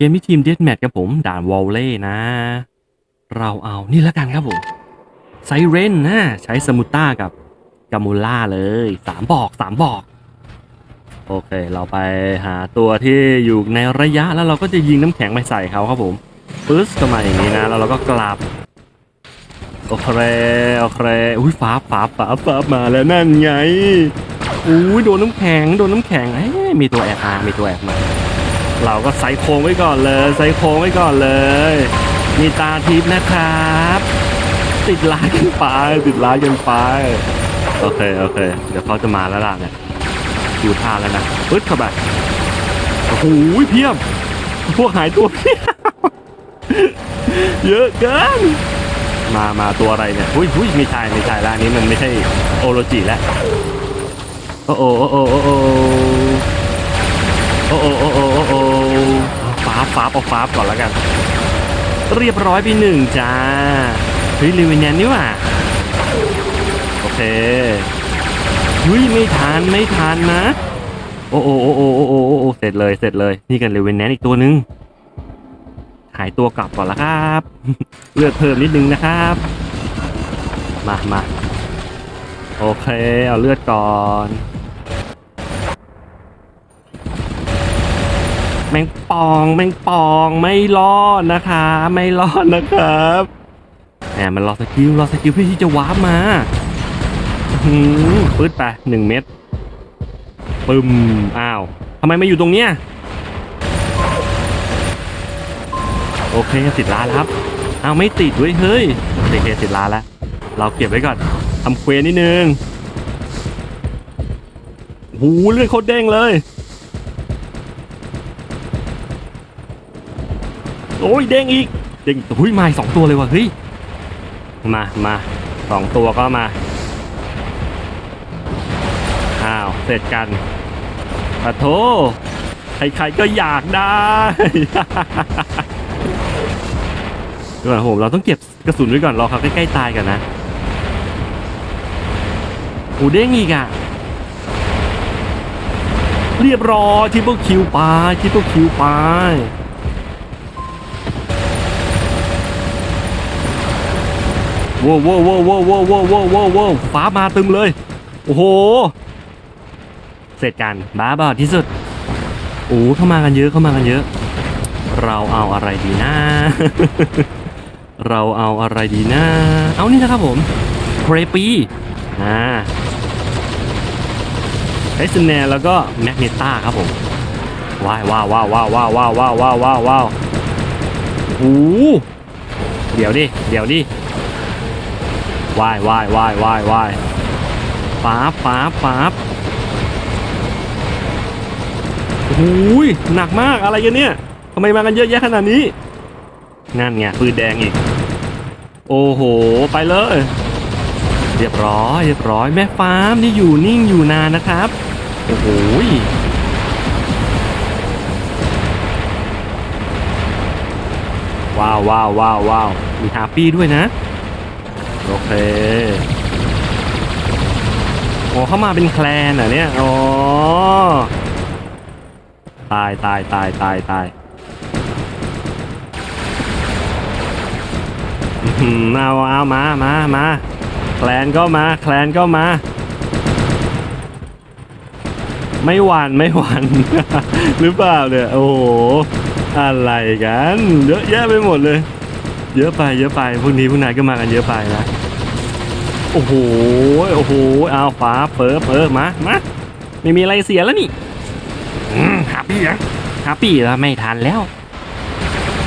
เกมที่ทีมเดสแมทครับผมด่านวอลเล่นะ เราเอานี่แล้วกันครับผมไซเรนนะใช้สมุต้ากับกามูล่าเลยสามบอกสามบอก โอเค เราไปหาตัวที่อยู่ในระยะแล้วเราก็จะยิงน้ำแข็งไปใส่เขาครับผมปึ๊สก็มาอย่างนี้นะ แล้วเราก็กลับโอเคโอเคอุ้ยฟ้าฟ้าฟ้าฟ้ามาแล้วนั่นไงอุ้ยโดนน้ำแข็งโดนน้ำแข็งเอ้ยมีตัวแอบมามีตัวแอบมา เราก็ใส่โค้งไว้ก่อนเลยใส่โค้งไว้ก่อนเลย มีตาทิพย์นะครับ ติดร้ายกันไปติดร้ายกันไปโอเคโอเค เดี๋ยวเขาจะมาแล้วล่ะเนี่ยดูท่าแล้วนะปึ๊ดเข้าไปโอ้โหเพียบพวกหายตัวเพียบเยอะเกินมามาตัวอะไรเนี่ยอุ้ยอุ้ยไม่ใช่ไม่ใช่ละอันนี้มันไม่ใช่โอโรจิแล้วโอ้โอ้โอ้โอ้โอ้โอ้โอ้โอโอโอาบฟาบเอาฟาก่อนแล้วกัน เรียบร้อยไปหนึ่งจ้าเฮ้ยลิวินยันนี่ว่ะโอเคยุ้ยไม่ทานไม่ทานนะ โอ้โอ้โอ้โอ้โอ้โอ้โอ้เสร็จเลยเสร็จเลยนี่กันเลเวนแนนอีกตัวนึงหายตัวกลับก่อนละครับ เลือดเพิ่มนิดนึงนะครับ มามาโอเค เอาเลือดก่อน แมงปองแมงปองไม่รอดนะคะ ไม่รอดนะครับแหมมันรอสกิลรอสกิลเพื่อที่จะวาร์ปมาหืมปืดไปหนึ่งเม็ดปึ้มอ้าวทำไมมาอยู่ตรงเนี้ยโอเคติดล้าแล้วครับอ้าวไม่ติดเว้ยเฮ้ยโอเคติดล้าแล้ว เราเก็บไว้ก่อนทำเควนิดนึงหูเลือดโคตรเด้งเลย โอ้ยเด้งอีก เด้งหุ้ยมาอีกสองตัวเลยว่ะเฮ้ยมามาสองตัวก็มาอ้าวเสร็จกันปะโถใครๆก็อยากได้เดี๋ยวก่อนผมเราต้องเก็บกระสุนไว้ก่อนรอเขาใกล้ๆตายกันนะโอ้เด้งอีกอะเรียบร้อยทิปเปิลคิวไปทิปเปิลคิวไป ว้าวว้าวว้าวว้าวว้าวว้าวว้าวว้าวว้าวฟ้ามาตึมเลย โอ้โห เสร็จกันบ้าบอที่สุด โอ้เข้ามากันเยอะเข้ามากันเยอะ เราเอาอะไรดีนะ เราเอาอะไรดีนะ เอานี่นะครับผมเครปีอ่าไอซ์แนนแล้วก็แมกเนต้าครับผมว้าวว้าวว้าวว้าวว้าวว้าวว้าวว้าวว้าวโอ้เดี๋ยวดิ เดี๋ยวดิ ว่ายว่ายว่ายว่ายวายป๊าบป๊าบป๊าโอ้ยหนักมากอะไรกันเนี่ยทำไมมากันเยอะแยะขนาดนี้นั่นไงปืนแดงอีก โอ้โห ไปเลย เรียบร้อยเรียบร้อยแม่ฟาร์มนี่อยู่นิ่งอยู่นานนะครับ โอ้โหว้าวว้าวว้าวว้าวมีฮาปี้ด้วยนะ โอเค โอ้เข้ามาเป็นแคลนอะเนี่ย อ๋อ ตายตายตายตายตายอื้อหือเอาเอามามามาแคลนก็มา แคลนก็มา ไม่หวั่นไม่หวั่นหรือเปล่าเนี่ย โอ้โห อะไรกัน เยอะแยะไปหมดเลย เยอะไปเยอะไปพวกนี้พวกนายก็มากันเยอะไปนะโอ้โหโอ้โหเอาฟ้าเปิดเปิดมามาไม่มีอะไรเสียแล้วนี่ฮาปี้อะฮาปี้แล้วไม่ทันแล้ว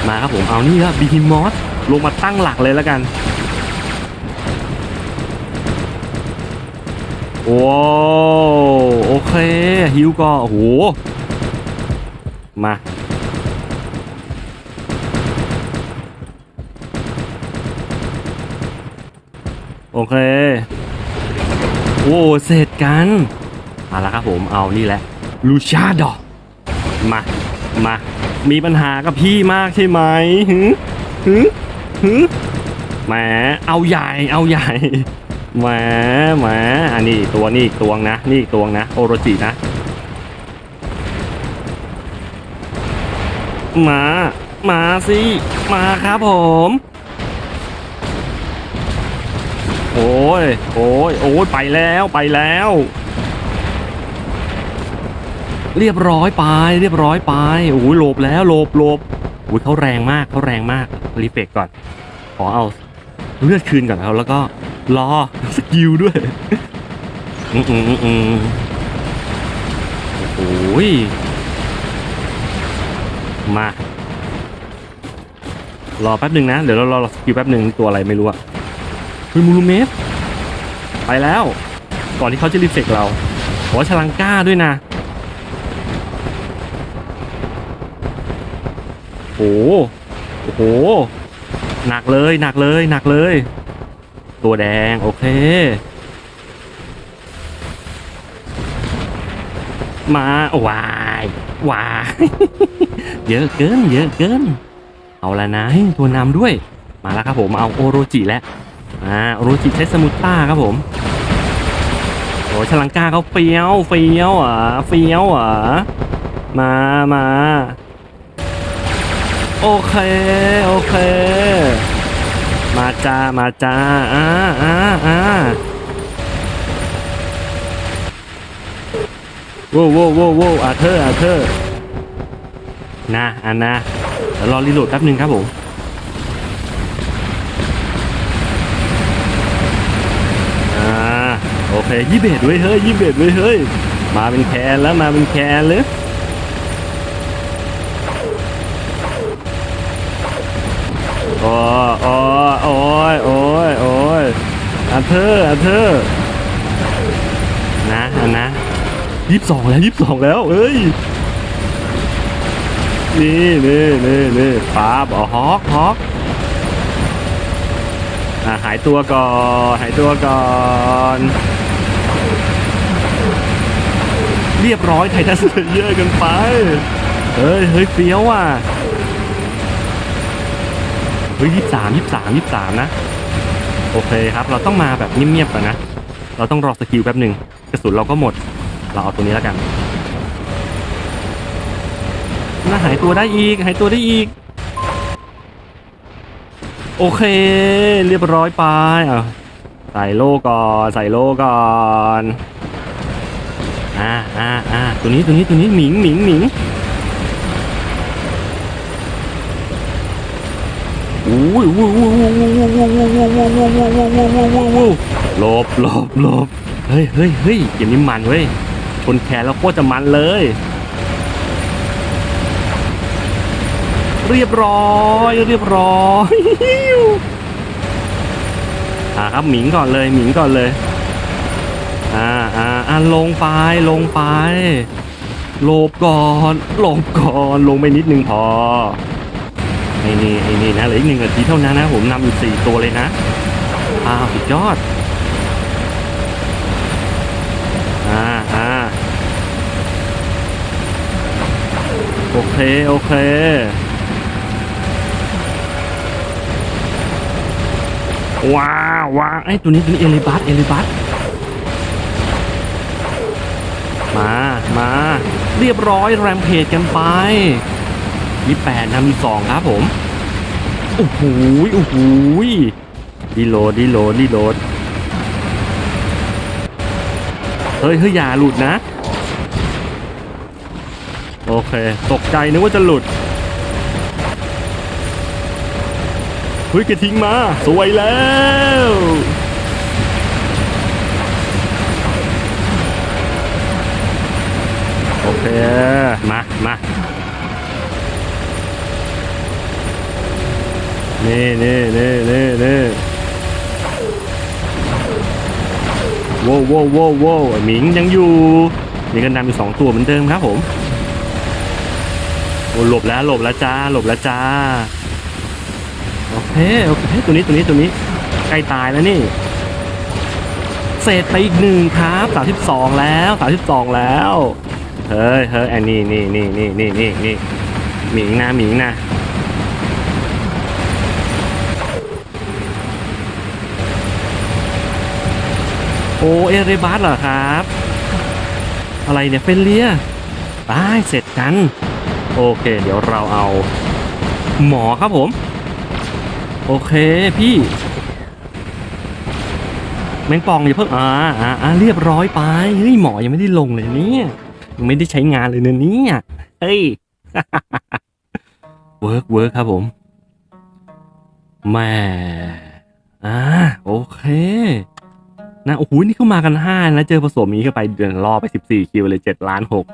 มาครับผมเอานี่ครับบีฮิมอสลงมาตั้งหลักเลยแล้วกันว้าวโอเคฮิวก็โอ้โหมา โอเค โอ้เสร็จกันเอาละครับผมเอานี่แหละลูชาดอมา มา มีปัญหากับพี่มากใช่ไหมหืหืหืแหมเอาใหญ่เอาใหญ่แหมแหมอันนี้ตัวนี่ตัวนะ นี่ตัวนะ โอโรจินะมา มาสิ มาครับผม โอ้ย โอ้ย โอ้ย ไปแล้วไปแล้ว เรียบร้อยไป เรียบร้อยไปโอ้ยหลบแล้วหลบหลบโอ้ยเขาแรงมากเขาแรงมากรีเฟกก่อน ขอเอาเลือดคืนก่อนแล้วแล้วก็รอสกิลด้วยอืมอืมอืมอืมโอ้ยมารอแป๊บหนึ่งนะ เดี๋ยวเรารอสกิลแป๊บหนึ่งตัวอะไรไม่รู้อะ เฮ้ยมูลูเมสไปแล้ว ก่อนที่เขาจะรีเฟกเราขอชลังก้าด้วยนะโอ้โหโอ้โหหนักเลยหนักเลยหนักเลย ตัวแดง โอเคมาวายวายเยอะเกิน เยอะเกิน เอาละนะตัวนำด้วย มาแล้วครับผมเอาโอโรจิแล้ว อ่าโอโรจิใช้สมุตต้าครับผมโอ้ชลังกาเขาเฟี้ยวเฟี้ยวอะเฟี้ยวอะมามาโอเคโอเค มาจ้ามาจ้าอ่าอ่าอ่าโว้วโว้วโว้วโว้อาเธออาเธอนะอันนะเดี๋ยวรอรีโหลดแป๊บหนึ่งครับผม อ่า โอเคยี่เบ็ดเว้ยเฮ้ยยี่เบ็ดเว้ยเฮ้ยมาเป็นแคนแล้วมาเป็นแคนเลยโอ้โอ้โอ้ยโอ้ยโอ้ยอันเธออันเธอนะอันนะยี่สิบสองแล้วยี่สิบสองแล้วเอ้ยนี่นี่นี่นี่ป๊าบอ๋อฮอกฮอกอะหายตัวก่อน หายตัวก่อน เรียบร้อยไททันสเยอร์กันไป เฮ้ย เฮ้ยเฟี้ยวว่ะ เฮ้ยยี่สามยี่สามยี่สามนะ โอเคครับ เราต้องมาแบบเงียบๆก่อนนะ เราต้องรอสกิลแป๊บหนึ่งกระสุนเราก็หมด เราเอาตัวนี้แล้วกันน่าหายตัวได้อีก หายตัวได้อีก โอเค เรียบร้อยไปอะใส่โล่ก่อน ใส่โล่ก่อน อ่าอ่าอ่าตัวนี้ตัวนี้ตัวนี้หมิงหมิงหมิงอุ้ยอุ้ยอุ้ยอุ้ยอุ้ยอุ้ยอุ้ยอุ้ยอุ้ยอุ้ยอุ้ยอุ้ยอุ้ยอุ้ยหลบหลบหลบเฮ้ยเฮ้ยเฮ้ยเกมนี้มันเว้ยชนแขนแล้วโคตรจะมันเลย เรียบร้อยเรียบร้อยอ่าครับหมิงก่อนเลยหมิงก่อนเลยอ่าอ่า อ่าลงไปลงไปหลบก่อนหลบก่อนลงไปนิดนึงพอไอ้นี่ไอ้นี่นะเหลืออีกหนึ่งนาทีเท่านั้นนะผมนำอยู่สี่ตัวเลยนะอ้าวสุดยอดอ่าอ่าโอเค โอเคว้าวว้าไอ้ตัวนี้ตัวนี้เอลิบัสเอลิบัส มามาเรียบร้อยแรมเพจกันไปยี่แปดนำมีสองครับผมโอ้โหโอ้โหดีโหลดดีโหลดดีโหลดเฮ้ยเฮ้ยอย่าหลุดนะ โอเค ตกใจนึกว่าจะหลุดเฮ้ยแกทิ้งมา สวยแล้ว โอเค มามานี่นี่นี่นี่นี่โว้วโว้วโว้วโว้วหมิงยังอยู่มีกันนำอยู่สองตัวเหมือนเดิมครับผมโอ้หลบแล้วหลบแล้วจ้าหลบแล้วจ้าโอเคโอเคตัวนี้ตัวนี้ตัวนี้ใกล้ตายแล้วนี่เศษไปอีกหนึ่งครับสามสิบสองแล้วสามสิบสองแล้ว เฮ้ยเฮ้ยอันนี้นี่นี่นี่นี่นี่นี่หมิงนะหมิงนะโอเอเรบัสเหรอครับ อะไรเนี่ยเฟนเลียตายเสร็จกัน โอเค เดี๋ยวเราเอา หมอครับผม โอเคพี่แมงปองอย่าเพิ่งอ่าอ่าเรียบร้อยไปเฮ้ยหมอยังไม่ได้ลงเลยเนี่ย ไม่ได้ใช้งานเลยเนี่ยเนี่ยเฮ้ยเวิร์กเวิร์กครับผมแม่อ่าโอเคนะโอ้โหนี่เข้ามากันห้านะเจอผสมนี้เข้าไปเดือนรอไปสิบสี่คิวเลยเจ็ดล้านหก